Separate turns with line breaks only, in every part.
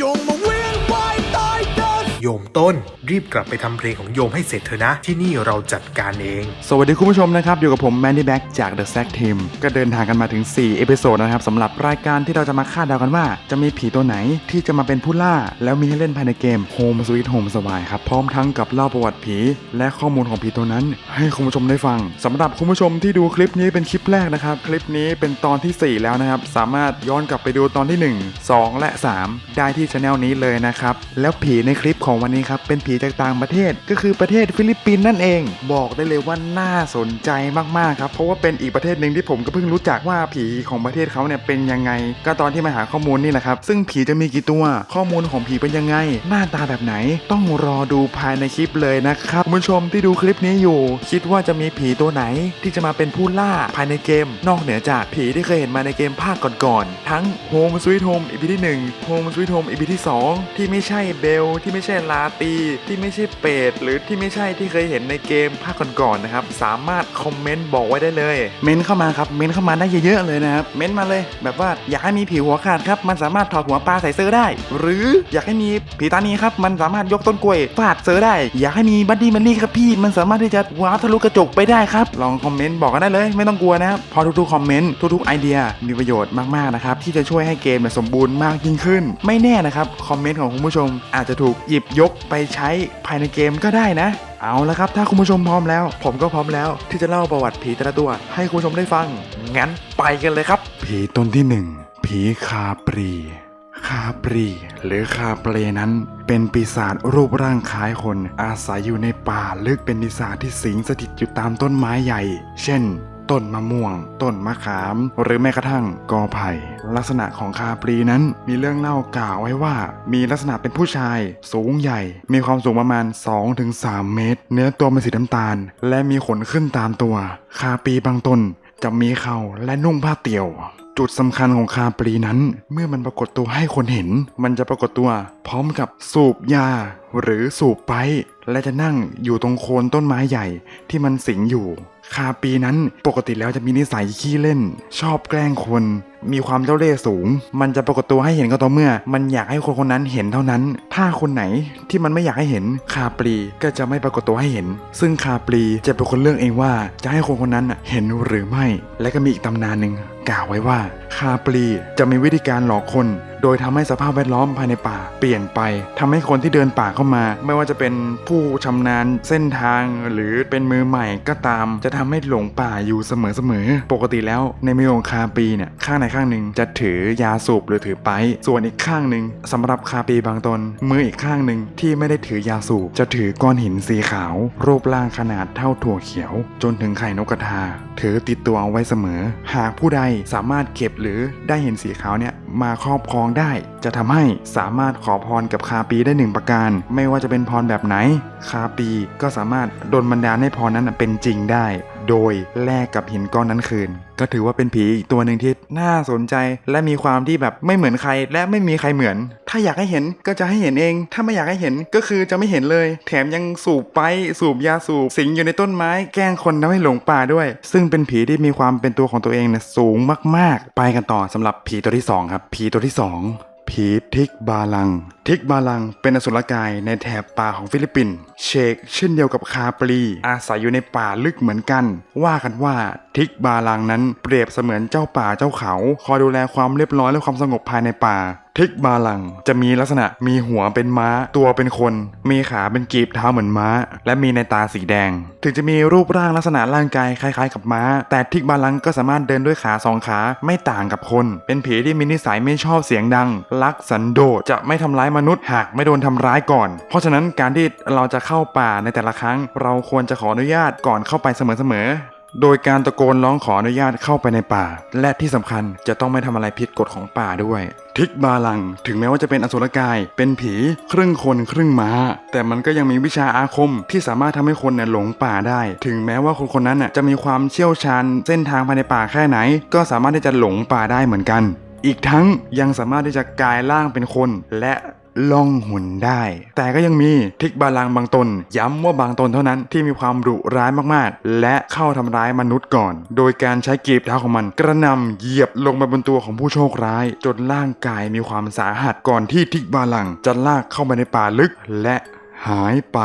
จงมา
มต้น รีบกลับไปทำเพลงของโยมให้เสร็จเถอะนะ ที่นี่เราจัดการเอง
สวัสดีคุณผู้ชมนะครับ อยู่กับผมแมนดี้แบ็กจาก The s a c Team ก็เดินทางกันมาถึง 4 เอพิโซดนะครับสำหรับรายการที่เราจะมาคาดเดากันว่า จะมีผีตัวไหนที่จะมาเป็นผู้ล่า แล้วมีให้เล่นภายในเกม Home Sweet Home สวายครับพร้อมทั้งกับเล่าประวัติผี และข้อมูลของผีตัวนั้น ให้คุณผู้ชมได้ฟังสำหรับคุณผู้ชมที่ดูคลิปนี้เป็นคลิปแรกนะครับคลิปนี้เป็นตอนทีสี่4 แล้วนะครับสามารถย้อนกลับไปดูตอนที่ 1 2 และ 3 ได้ที่ช anel นี้เลยนะครับแล้วผีในคลิปของวันนี้ครับเป็นผีจากต่างประเทศก็คือประเทศฟิลิปปินส์นั่นเอง บอกได้เลยว่าน่าสนใจมากๆครับเพราะว่าเป็นอีกประเทศหนึ่งที่ผมก็เพิ่งรู้จักว่าผีของประเทศเขาเนี่ยเป็นยังไง ก็ตอนที่มาหาข้อมูลนี่แหละครับซึ่งผีจะมีกี่ตัวข้อมูลของผีเป็นยังไง หน้าตาแบบไหน ต้องรอดูภายในคลิปเลยนะครับคุณผู้ชมที่ดูคลิปนี้อยู่ คิดว่าจะมีผีตัวไหนที่จะมาเป็นผู้ล่าภายในเกม นอกเหนือจากผีที่เคยเห็นมาในเกมภาคก่อนๆทั้ง Home Sweet Home EP ที่1 Home Sweet Home EP ที่ 2 ที่ไม่ใช่เบลที่ไม่ใช่ลาตีที่ไม่ใช่เป็ดหรือที่ไม่ใช่ที่เคยเห็นในเกมภาคก่อนๆนะครับ สามารถคอมเมนต์บอกไว้ได้เลย เมนเข้ามาครับ เมนเข้ามาได้เยอะๆเลยนะครับ เมนมาเลย แบบว่าอยากให้มีผีหัวขาดครับ มันสามารถถอดหัวปลาใส่เสื้อได้ หรืออยากให้มีผีตานีครับ มันสามารถยกต้นกล้วยฟาดเสื้อได้ อยากให้มีบัดดี้แมนลี่ครับพี่ มันสามารถที่จะว้าวทะลุกระจกไปได้ครับ ลองคอมเมนต์บอกกันได้เลย ไม่ต้องกลัวนะครับ พอทุกๆคอมเมนต์ทุกๆไอเดียมีประโยชน์มากๆนะครับที่จะช่วยให้เกมสมบูรณ์มากยิ่งขึ้น ไม่แน่นะครับคอมเมนต์ของคุณผู้ชมอาจจะถูกหยิบยกไปใช้ภายในเกมก็ได้นะ เอาละครับ ถ้าคุณผู้ชมพร้อมแล้ว ผมก็พร้อมแล้ว ที่จะเล่าประวัติผีแต่ละตัว ให้คุณผู้ชมได้ฟัง งั้นไปกันเลยครับ ผีตนที่หนึ่งผีคาปรี คาปรี หรือคาเปรนั้น เป็นปีศาจรูปร่างคล้ายคน อาศัยอยู่ในป่าลึกเป็นปีศาจที่สิงสถิตอยู่ตามต้นไม้ใหญ่ เช่น ต้นมะม่วง ต้นมะขาม หรือแม้กระทั่งกอไผ่ลักษณะของคาปรีนั้นมีเรื่องเล่ากล่าวไว้ว่า มีลักษณะเป็นผู้ชาย สูงใหญ่ มีความสูงประมาณ 2-3 เมตร เนื้อตัวเป็นสีน้ำตาล และมีขนขึ้นตามตัว คาปรีบางต้นจะมีเขาและนุ่งผ้าเตี่ยว จุดสำคัญของคาปรีนั้น เมื่อมันปรากฏตัวให้คนเห็น มันจะปรากฏตัว พร้อมกับสูบยา หรือสูบไป และจะนั่งอยู่ตรงโคนต้นไม้ใหญ่ที่มันสิงอยู่ คาปีนั้นปกติแล้วจะมีนิสัยขี้เล่น ชอบแกล้งคน มีความเจ้าเล่ห์สูง มันจะปรากฏตัวให้เห็นก็ต่อเมื่อ มันอยากให้คนคนนั้นเห็นเท่านั้น ถ้าคนไหนที่มันไม่อยากให้เห็นคาปลีก็จะไม่ปรากฏตัวให้เห็น ซึ่งคาปลีจะเป็นคนเลือกเองว่าจะให้คนคนนั้นเห็นหรือไม่ และก็มีอีกตำนานหนึ่งกล่าวไว้ว่า คาปลีจะมีวิธีการหลอกคน โดยทำให้สภาพแวดล้อมภายในป่าเปลี่ยนไปทำให้คนที่เดินป่าเข้ามา ไม่ว่าจะเป็นผู้ชำนาญเส้นทางหรือเป็นมือใหม่ก็ตาม จะทำให้หลงป่าอยู่เสมอๆปกติแล้วในมือของคาปีเนี่ยข้างในข้างหนึ่งจะถือยาสูบหรือถือไปส่วนอีกข้างหนึ่งสำหรับคาปีบางตน มืออีกข้างหนึ่งที่ไม่ได้ถือยาสูบจะถือก้อนหินสีขาว รูปร่างขนาดเท่าถั่วเขียว จนถึงไข่นกกระทา ถือติดตัวเอาไว้เสมอ หากผู้ใดสามารถเก็บหรือได้เห็นสีขาวเนี่ยมาครอบครองได้ จะทำให้สามารถขอพรกับคาปีได้หนึ่งประการ ไม่ว่าจะเป็นพรแบบไหน คาปีก็สามารถดลบันดาลให้พรนั้นเป็นจริงได้ โดยแลกกับหินก้อนนั้นคืน ก็ถือว่าเป็นผีอีกตัวหนึ่งที่น่าสนใจ และมีความที่แบบไม่เหมือนใคร และไม่มีใครเหมือน ถ้าอยากให้เห็นก็จะให้เห็นเอง ถ้าไม่อยากให้เห็นก็คือจะไม่เห็นเลย แถมยังสูบไปสูบยาสูบสิงอยู่ในต้นไม้แกล้งคนทำให้หลงป่าด้วย ซึ่งเป็นผีที่มีความเป็นตัวของตัวเองเนี่ยสูงมาก ๆ ไปกันต่อสำหรับผีตัวที่สองครับผีตัวที่สอง ผีทิกบาลัง ทิกบาลังเป็นอสุรกายในแถบป่าของฟิลิปปินส์เชกเช่นเดียวกับคาปลีอาศัยอยู่ในป่าลึกเหมือนกัน ว่ากันว่าทิกบาลังนั้นเปรียบเสมือนเจ้าป่าเจ้าเขา คอยดูแลความเรียบร้อยและความสงบภายในป่าทิกบาลังจะมีลักษณะมีหัวเป็นม้า ตัวเป็นคน มีขาเป็นกีบเท้าเหมือนม้า และมีในตาสีแดง ถึงจะมีรูปร่างลักษณะร่างกายคล้ายๆกับม้า แต่ทิกบาลังก็สามารถเดินด้วยขาสองขาไม่ต่างกับคน เป็นผีที่มีนิสัยไม่ชอบเสียงดัง รักสันโดษจะไม่ทำร้ายมนุษย์หากไม่โดนทำร้ายก่อน เพราะฉะนั้นการที่เราจะเข้าป่าในแต่ละครั้ง เราควรจะขออนุญาตก่อนเข้าไปเสมอๆโดยการตะโกนร้องขออนุญาตเข้าไปในป่า และที่สำคัญจะต้องไม่ทำอะไรผิดกฎของป่าด้วย พิกบาลัง ถึงแม้ว่าจะเป็นอสุรกาย เป็นผีครึ่งคนครึ่งม้า แต่มันก็ยังมีวิชาอาคมที่สามารถทำให้คนเนี่ยหลงป่าได้ ถึงแม้ว่าคนคนนั้นน่ะจะมีความเชี่ยวชาญเส้นทางภายในป่าแค่ไหน ก็สามารถที่จะหลงป่าได้เหมือนกัน อีกทั้งยังสามารถที่จะกลายร่างเป็นคน และ ล่องหุนได้ แต่ก็ยังมีทิกบาลังบางตน ย้ำว่าบางตนเท่านั้นที่มีความดุร้ายมากๆ และเข้าทำร้ายมนุษย์ก่อน โดยการใช้กีบเท้าของมัน กระนำเหยียบลงไปบนตัวของผู้โชคร้าย จนร่างกายมีความสาหัสก่อนที่ทิกบาลังจะลากเข้ามาในป่าลึกและหายไป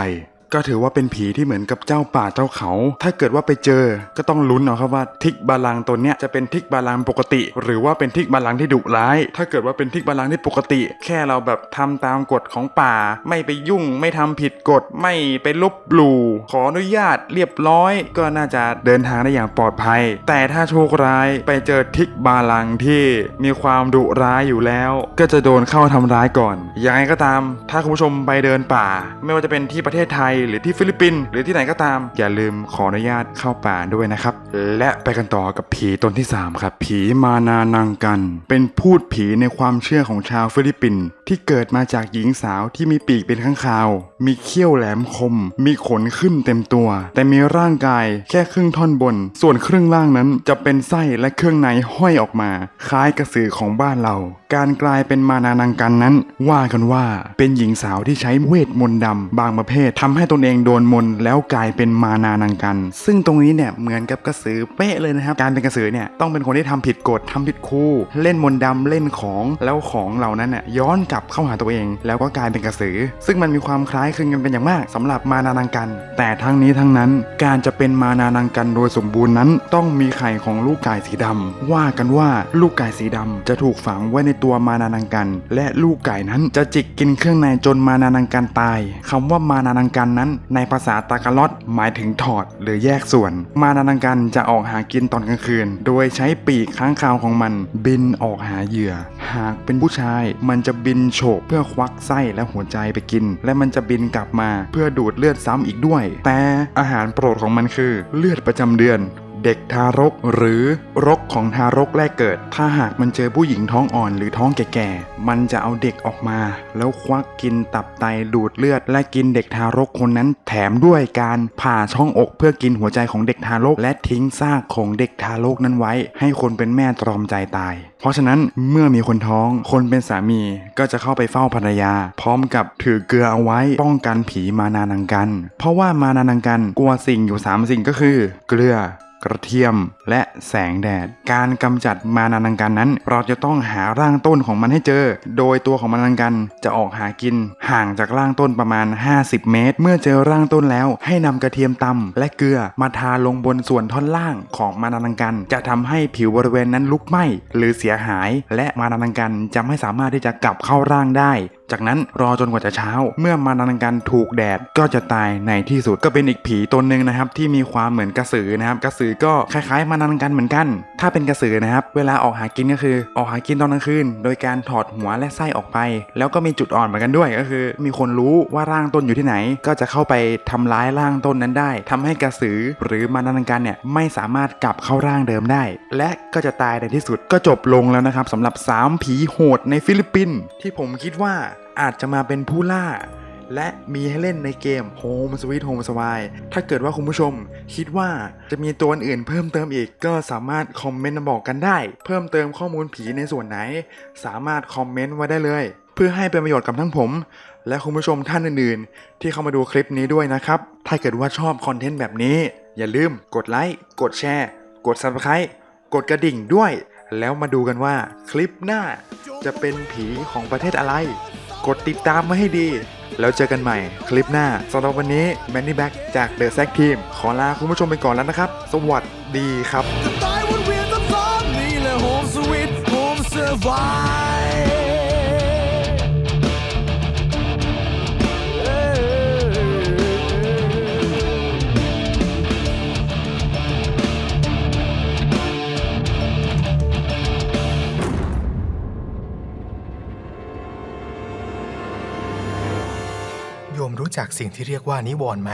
ก็ถือว่าเป็นผีที่เหมือนกับเจ้าป่าเจ้าเขา ถ้าเกิดว่าไปเจอ ก็ต้องลุ้นเอาครับว่าทิกบาลังตัวเนี้ยจะเป็นทิกบาลังปกติ หรือว่าเป็นทิกบาลังที่ดุร้าย ถ้าเกิดว่าเป็นทิกบาลังที่ปกติ แค่เราแบบทำตามกฎของป่า ไม่ไปยุ่ง ไม่ทำผิดกฎ ไม่ไปลบหลู่ขออนุญาตเรียบร้อย ก็น่าจะเดินทางได้อย่างปลอดภัย แต่ถ้าโชคร้ายไปเจอทิกบาลังที่มีความดุร้ายอยู่แล้ว ก็จะโดนเข้าทำร้ายก่อนยังไงก็ตาม ถ้าคุณผู้ชมไปเดินป่า ไม่ว่าจะเป็นที่ประเทศไทยหรือที่ฟิลิปปินส์หรือที่ไหนก็ตาม อย่าลืมขออนุญาตเข้าป่าด้วยนะครับ และไปกันต่อกับผีตนที่ 3 ครับ ผีมานานังกัน เป็นพูดผีในความเชื่อของชาวฟิลิปปินส์ที่เกิดมาจากหญิงสาวที่มีปีกเป็นข้างคาว มีเขี้ยวแหลมคม มีขนขึ้นเต็มตัว แต่มีร่างกายแค่ครึ่งท่อนบน ส่วนครึ่งล่างนั้นจะเป็นไส้และเครื่องในห้อยออกมา คล้ายกระสือของบ้านเรา การกลายเป็นมานานังกันนั้น ว่ากันว่าเป็นหญิงสาวที่ใช้เวทมนต์ดำบางประเภททำให้ตนเองโดนมนแล้วกลายเป็นมานานังกัน ซึ่งตรงนี้เนี่ยเหมือนกับกระสือเป๊ะเลยนะครับ การเป็นกระสือเนี่ยต้องเป็นคนที่ทำผิดกฎทำผิดคู่ เล่นมนต์ดำเล่นของแล้วของเหล่านั้นน่ะย้อนกลับเข้าหาตัวเอง แล้วก็กลายเป็นกระสือ ซึ่งมันมีความคล้ายคลึงกันเป็นอย่างมากสำหรับมานานังกัน แต่ทั้งนี้ทั้งนั้นการจะเป็นมานานังกันโดยสมบูรณ์นั้น ต้องมีไข่ของลูกไก่สีดำว่ากันว่าลูกไก่สีดำจะถูกฝังไว้ในตัวมานานังกัน และลูกไก่นั้นจะจิกกินเครื่องในจนมานานังกันตายคำว่ามานานังกันนั้น ในภาษาตากาลอดหมายถึงถอดหรือแยกส่วน มานานังกันจะออกหากินตอนกลางคืน โดยใช้ปีกค้างคาวของมัน บินออกหาเหยื่อ หากเป็นผู้ชายมันจะบินโฉบเพื่อควักไส้และหัวใจไปกิน และมันจะบินกลับมาเพื่อดูดเลือดซ้ำอีกด้วย แต่อาหารโปรดของมันคือ เลือดประจำเดือน เด็กทารกหรือรกของทารกแรกเกิด ถ้าหากมันเจอผู้หญิงท้องอ่อนหรือท้องแก่ๆ มันจะเอาเด็กออกมา แล้วควักกินตับไตดูดเลือด และกินเด็กทารกคนนั้นแถมด้วยการผ่าช่องอกเพื่อกินหัวใจของเด็กทารก และทิ้งซากของเด็กทารกนั้นไว้ ให้คนเป็นแม่ตรอมใจตาย เพราะฉะนั้นเมื่อมีคนท้อง คนเป็นสามีก็จะเข้าไปเฝ้าภรรยา พร้อมกับถือเกลือเอาไว้ป้องกันผีมานานังกัน เพราะว่ามานานังกันกลัวสิ่งอยู่สามสิ่งก็คือ เกลือ กระเทียม และแสงแดด การกำจัดมานานังกันนั้น เราจะต้องหาร่างต้นของมันให้เจอ โดยตัวของมานานังกันจะออกหากิน ห่างจากร่างต้นประมาณ 50 เมตร เมื่อเจอร่างต้นแล้ว ให้นำกระเทียมตำและเกลือมาทาลงบนส่วนท่อนล่างของมานานังกัน จะทำให้ผิวบริเวณนั้นลุกไหม้หรือเสียหาย และมานานังกันจะไม่สามารถที่จะกลับเข้าร่างได้จากนั้นรอจนกว่าจะเช้า เมื่อมานานังกันถูกแดดก็จะตายในที่สุดก็เป็นอีกผีตนหนึ่งนะครับที่มีความเหมือนกระสือนะครับกระสือก็คล้ายๆ มานานังกันเหมือนกัน ถ้าเป็นกระสือนะครับเวลาออกหากินก็คือออกหากินตอนกลางคืนโดยการถอดหัวและไส้ออกไป แล้วก็มีจุดอ่อนเหมือนกันด้วยก็คือ มีคนรู้ว่าร่างต้นอยู่ที่ไหน ก็จะเข้าไปทำร้ายร่างต้นนั้นได้ทำให้กระสือหรือมานานังกันเนี่ยไม่สามารถกลับเข้าร่างเดิมได้ และก็จะตายในที่สุดก็จบลงแล้วนะครับสำหรับสามผีโหดในฟิลิปปินส์ที่ผมคิดว่า อาจจะมาเป็นผู้ล่า และมีให้เล่นในเกม Home Sweet Home s w i ถ้าเกิดว่าคุณผู้ชม คิดว่าจะมีตัวอื่นเพิ่มเติมอีกก็สามารถคอมเมนต์บอกกันได้ เพิ่มเติมข้อมูลผีในส่วนไหน สามารถคอมเมนต์ไว้ได้เลย เพื่อให้เป็นประโยชน์กับทั้งผม และคุณผู้ชมท่านอื่นๆ ที่เข้ามาดูคลิปนี้ด้วยนะครับ ถ้าเกิดว่าชอบคอนเทนต์แบบนี้ อย่าลืมกดไลค์กดแชร์กด Subscribe กดกระดิ่งด้วย แล้วมาดูกันว่าคลิปหน้าจะเป็นผีของประเทศอะไร กดติดตามมาให้ดี แล้วเจอกันใหม่คลิปหน้าสำหรับวันนี้แมนนี่แบ็กจากเดอะแซกทีมขอลาคุณผู้ชมไปก่อนแล้วนะครับ สวัสดีครับ
จะตายวนเวียนซ้ำๆนี่แหละ Home Sweet Home Survive
จากสิ่งที่เรียกว่านิวรณ์ไหม